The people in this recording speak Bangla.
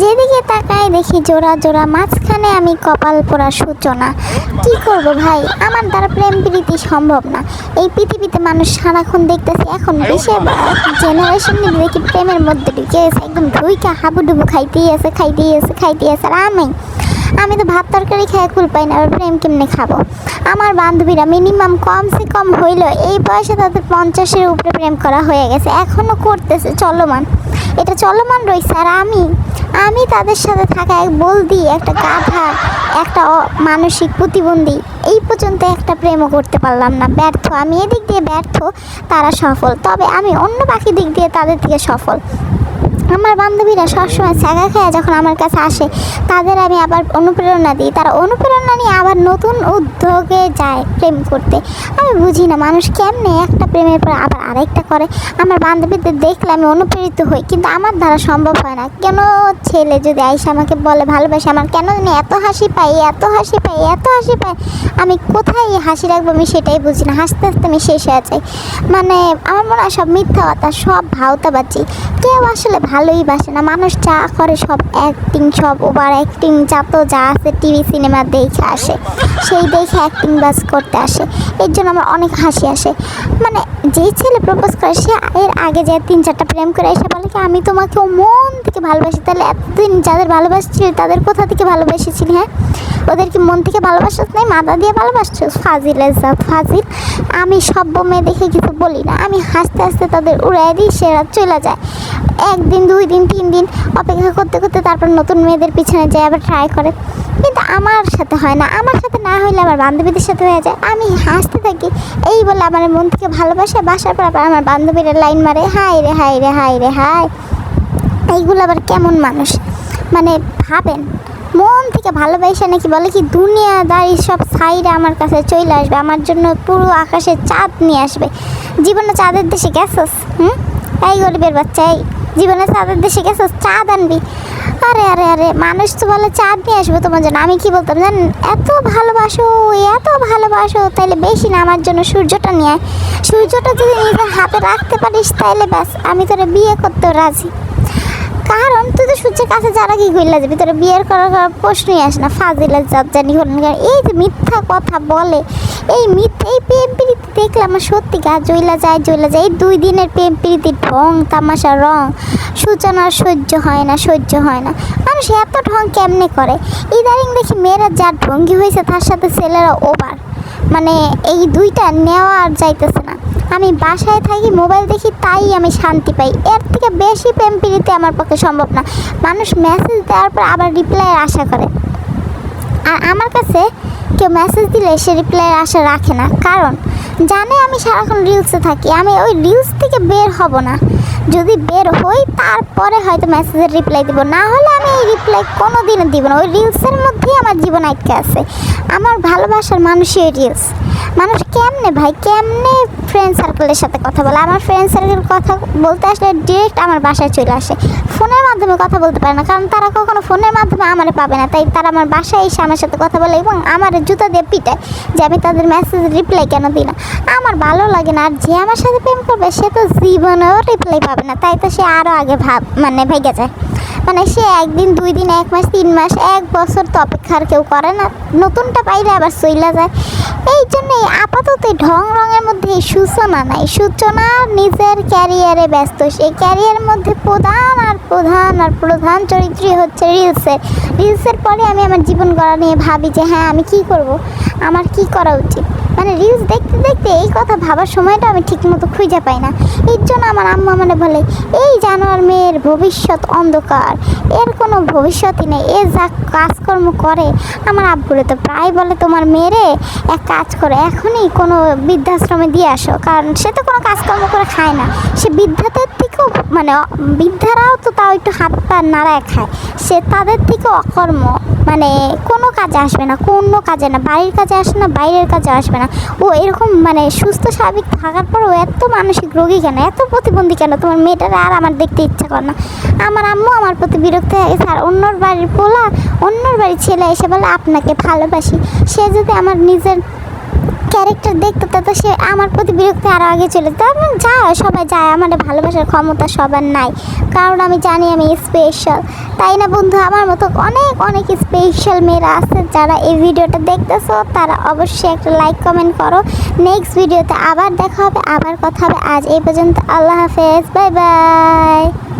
যেদিকে তাকাই দেখি জোড়া জোড়া মাঝখানে আমি কপাল পোড়া সূচনা। কি করব ভাই? আমার দ্বারা প্রেম প্রীতি সম্ভব না। এই পৃথিবীতে মানুষ সারাক্ষণ দেখতেছি, এখন বেশি জেনারেশন দেখি প্রেমের মধ্যে ঢুকে গেছে একদম ঢুইকা হাবুডুবু খাইতেই আছে খাইতেই আছে খাইতেই আছে, আর আমি আমি তো ভাত তরকারি খেয়ে কুল পাই না, আর প্রেম কেমনে খাব? আমার বান্ধবীরা মিনিমাম কমসে কম হইল, এই বয়সে তাদের পঞ্চাশের উপরে প্রেম করা হয়ে গেছে এখনও করতেছে, চলমান। এটা চলমান রয়েছে আর আমি আমি তাদের সাথে থাকা এক বলদি, একটা গাধা, একটা মানসিক প্রতিবন্ধী। এই পর্যন্ত একটা প্রেমও করতে পারলাম না। ব্যর্থ। আমি এদিক দিয়ে ব্যর্থ, তারা সফল। তবে আমি অন্য পাখি দিক দিয়ে তাদের থেকে সফল। আমার বান্ধবীরা সবসময় ছাগা খেয়ে যখন আমার কাছে আসে, তাদের আমি আবার অনুপ্রেরণা দিই। তারা অনুপ্রেরণা নিয়ে আবার নতুন উদ্যোগে যায় প্রেম করতে। আমি বুঝি না মানুষ কেমনে একটা প্রেমের পর আবার আরেকটা করে। আমার বান্ধবীদের দেখলে আমি অনুপ্রেরিত হই, কিন্তু আমার দ্বারা সম্ভব হয় না। কেন ছেলে যদি আইসা আমাকে বলে, ভালোবাসে আমার, কেন জানি এত হাসি পাই, এত হাসি পাই, এত হাসি পাই? আমি কোথায় হাসি রাখব আমি সেটাই বুঝি না। হাসতে হাসতে আমি শেষ হয়ে যাই। মানে আমার মনে হয় সব মিথ্যা কথা, সব ভাওতাবাজি। কেউ আসলে ভালোই বাসে না। মানুষ যা করে সব অ্যাক্টিং সব ওভার অ্যাক্টিং যত যা আছে টিভি সিনেমা দেখে আসে। সেই দেখে অ্যাক্টিং বাস করতে আসে। এর জন্য আমার অনেক হাসি আসে। মানে যেই ছেলে প্রপোজ করে, সে এর আগে যে তিন চারটা প্রেম করে এসে বলে কি, আমি তোমাকে মন থেকে ভালোবাসি। তাহলে এতদিন যাদের ভালোবাসছিলি, তাদের কোথা থেকে ভালোবেসেছিলি হ্যাঁ? ওদের কি মন থেকে ভালোবাসছ নাই? মাথা দিয়ে ভালোবাসছো? ফাজিল এজাত ফাজিল। আমি সভ্য মেয়ে দেখে কিছু বলি না। আমি হাসতে হাসতে তাদের উড়াই দিই সেরা চলে যায়। একদিন, দুই দিন, তিন দিন অপেক্ষা করতে করতে তারপর নতুন মেয়েদের পিছনে যায়, আবার ট্রাই করে। আমার সাথে হয় না, আমার সাথে না হইলে আমার বান্ধবীদের সাথে হয়ে যায়। আমি হাসতে থাকি। এই বলে আমার মন থেকে ভালোবাসে, বাসার পর আবার আমার বান্ধবীরা লাইন মারে, হাই রে হাই রে হাই রে, হাই। এইগুলো আবার কেমন মানুষ? মানে ভাবেন, মন থেকে ভালোবাসে নাকি বলে কি দুনিয়া দুনিয়াদারি সব সাইডে আমার কাছে চলে আসবে, আমার জন্য পুরো আকাশে চাঁদ নিয়ে আসবে। জীবনে চাঁদের দেশে গেছস, হুম? এই গরিবের বাচ্চা, এই। জীবনে চাঁদের দেশে গেছস চাঁদ আনবি। আরে আরে আরে, মানুষ তো বলে চাঁদ নিয়ে আসবে তোমার জন্য। আমি কি বলতাম জানেন? এত ভালোবাসো এত ভালোবাসো তাহলে বেশি না, আমার জন্য সূর্যটা নিয়ে সূর্যটা যদি নিজের হাতে রাখতে পারিস তাহলে ব্যাস, আমি তোরা বিয়ে করতেও রাজি। কারণ, তুই তো সূর্যের কাছে যারা কি গইলা যাবি তোর বিয়ের করার প্রশ্নই আসে না। ফাজিলের জাত জানি এই যে মিথ্যা কথা বলে এই মিথ্যা এই প্রেম প্রীতি দেখলে আমার সত্যি গা জইলা যায় জইলা যায়। এই দুই দিনের প্রেম প্রীতির ঢং, তামাশা, রং। সূচনার সহ্য হয় না, সহ্য হয় না। মানুষ এত ঢং কেমনে করে? ইদারিং দেখি মেয়েরা যা ঢঙ্গি হয়েছে তার সাথে ছেলেরা ওভার। মানে এই দুইটা নেওয়া আর যাইতেছে না। আমি বাসায় থাকি, মোবাইল দেখি, তাই আমি শান্তি পাই। এর থেকে বেশি প্রেম প্রীতি আমার পক্ষে সম্ভব না। মানুষ মেসেজ দেওয়ার পর আবার রিপ্লাইয়ের আশা করে। আর আমার কাছে কেউ মেসেজ দিলে সে রিপ্লাইয়ের আশা রাখে না। কারণ, জানে আমি সারাক্ষণ রিলসে থাকি, আমি ওই রিলস থেকে বের হব না। যদি বের হই, তারপরে হয়তো মেসেজের রিপ্লাই দিব। না হলে আমি এই রিপ্লাই কোনো দিনও দিব না। ওই রিলসের মধ্যেই আমার জীবন আটকে আছে। আমার ভালোবাসার মানুষই ওই রিলস মানুষ কেমনে ভাই? কেমনে ফ্রেন্ড সার্কেলের সাথে কথা বলে। আমার ফ্রেন্ড সার্কেল কথা বলতে আসলে ডিরেক্ট আমার বাসায় চলে আসে। ফোনের মাধ্যমে কথা বলতে পারে না, কারণ তারা কখনো ফোনের মাধ্যমে আমার পাবে না। তাই তারা আমার বাসায় এসে আমার সাথে কথা বলে এবং আমার জুতা দিয়ে পিটায় যে আমি তাদের মেসেজ রিপ্লাই কেন দিই না। আমার ভালো লাগে না, আর যে আমার সাথে প্রেম করবে, সে তো জীবনেও রিপ্লাই পাবে না। তাই তো সে আরও আগে ভাব মানে ভেগে যায়। মানে সে একদিন, দুই দিন, এক মাস, তিন মাস, এক বছর তো অপেক্ষার কেউ করে না। নতুনটা পাইলে আবার চইলা যায়। এই জন্যই আপাতত ঢং রঙের মধ্যে সূচনা নাই। সূচনা নিজের ক্যারিয়ারে ব্যস্ত। সেই ক্যারিয়ারের মধ্যে প্রধান আর প্রধান আর প্রধান চরিত্রই হচ্ছে রিলসের রিলসের পরে আমি আমার জীবন গড়া নিয়ে ভাবি যে হ্যাঁ আমি কি করব? আমার কি করা উচিত? মানে রিলস দেখতে দেখতে এই কথা ভাবার সময়টা আমি ঠিকমতো খুঁজে পাই না। এর জন্য আমার আম্মা মানে বলে, এই জানোয়ার মেয়ের ভবিষ্যৎ অন্ধকার। এর কোনো ভবিষ্যৎই নেই। এ যা কাজকর্ম করে, আমার আব্বুরে তো প্রায় বলে তোমার মেয়েরে, এক কাজ করে, এখনই কোনো বৃদ্ধাশ্রমে দিয়ে আসো। কারণ সে তো কোনো কাজকর্ম করে খায় না। সে বৃদ্ধাদের থেকেও মানে বৃদ্ধারাও তো তাও একটু হাত পা নাড়ায় খায়। সে তাদের থেকে অকর্ম। মানে কোনো কাজে আসবে না, কোনো কাজে না, বাড়ির কাজে আসে না, বাইরের কাজে আসবে না। ও এরকম মানে সুস্থ, স্বাভাবিক থাকার পর ও এত মানসিক রোগী কেন? এত প্রতিবন্ধী কেন? তোমার মেয়েটারে আর আমার দেখতে ইচ্ছা করে না। আমার আম্মু আমার প্রতি বিরক্ত হয়ে গেছে। আর অন্যর বাড়ির পোলা, অন্যর বাড়ির ছেলে এসে বলে, আপনাকে ভালোবাসি। সে যদি আমার নিজের ক্যারেক্টার দেখতে তো সে আমার প্রতি বিরক্তি আরও আগে চলে যেত আমি যায়, সবাই যায় আমার ভালোবাসার ক্ষমতা সবার নাই। কারণ আমি জানি আমি স্পেশাল তাই না বন্ধু? আমার মতো অনেক অনেক স্পেশাল মেয়েরা আছে যারা এই ভিডিওটা দেখতেছো। তারা অবশ্যই একটা লাইক কমেন্ট করো। নেক্সট ভিডিওতে আবার দেখা হবে, আবার কথা হবে। আজ এই পর্যন্ত আল্লাহ হাফেজ। Bye bye.